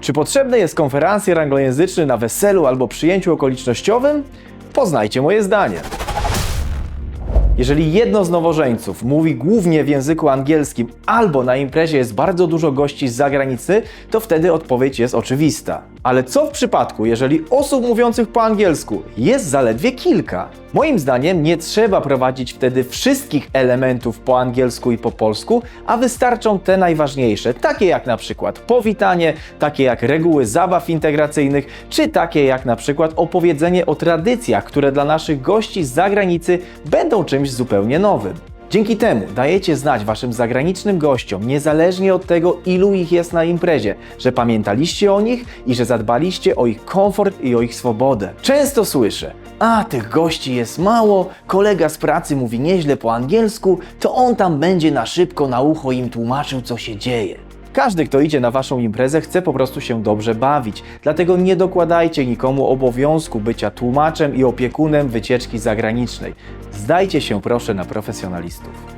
Czy potrzebny jest konferencjer anglojęzyczny na weselu albo przyjęciu okolicznościowym? Poznajcie moje zdanie. Jeżeli jedno z nowożeńców mówi głównie w języku angielskim albo na imprezie jest bardzo dużo gości z zagranicy, to wtedy odpowiedź jest oczywista. Ale co w przypadku, jeżeli osób mówiących po angielsku jest zaledwie kilka? Moim zdaniem nie trzeba prowadzić wtedy wszystkich elementów po angielsku i po polsku, a wystarczą te najważniejsze, takie jak na przykład powitanie, takie jak reguły zabaw integracyjnych, czy takie jak na przykład opowiedzenie o tradycjach, które dla naszych gości z zagranicy będą czymś zupełnie nowym. Dzięki temu dajecie znać waszym zagranicznym gościom, niezależnie od tego, ilu ich jest na imprezie, że pamiętaliście o nich i że zadbaliście o ich komfort i o ich swobodę. Często słyszę, a tych gości jest mało, kolega z pracy mówi nieźle po angielsku, to on tam będzie na szybko na ucho im tłumaczył, co się dzieje. Każdy, kto idzie na waszą imprezę, chce po prostu się dobrze bawić. Dlatego nie dokładajcie nikomu obowiązku bycia tłumaczem i opiekunem wycieczki zagranicznej. Zdajcie się proszę na profesjonalistów.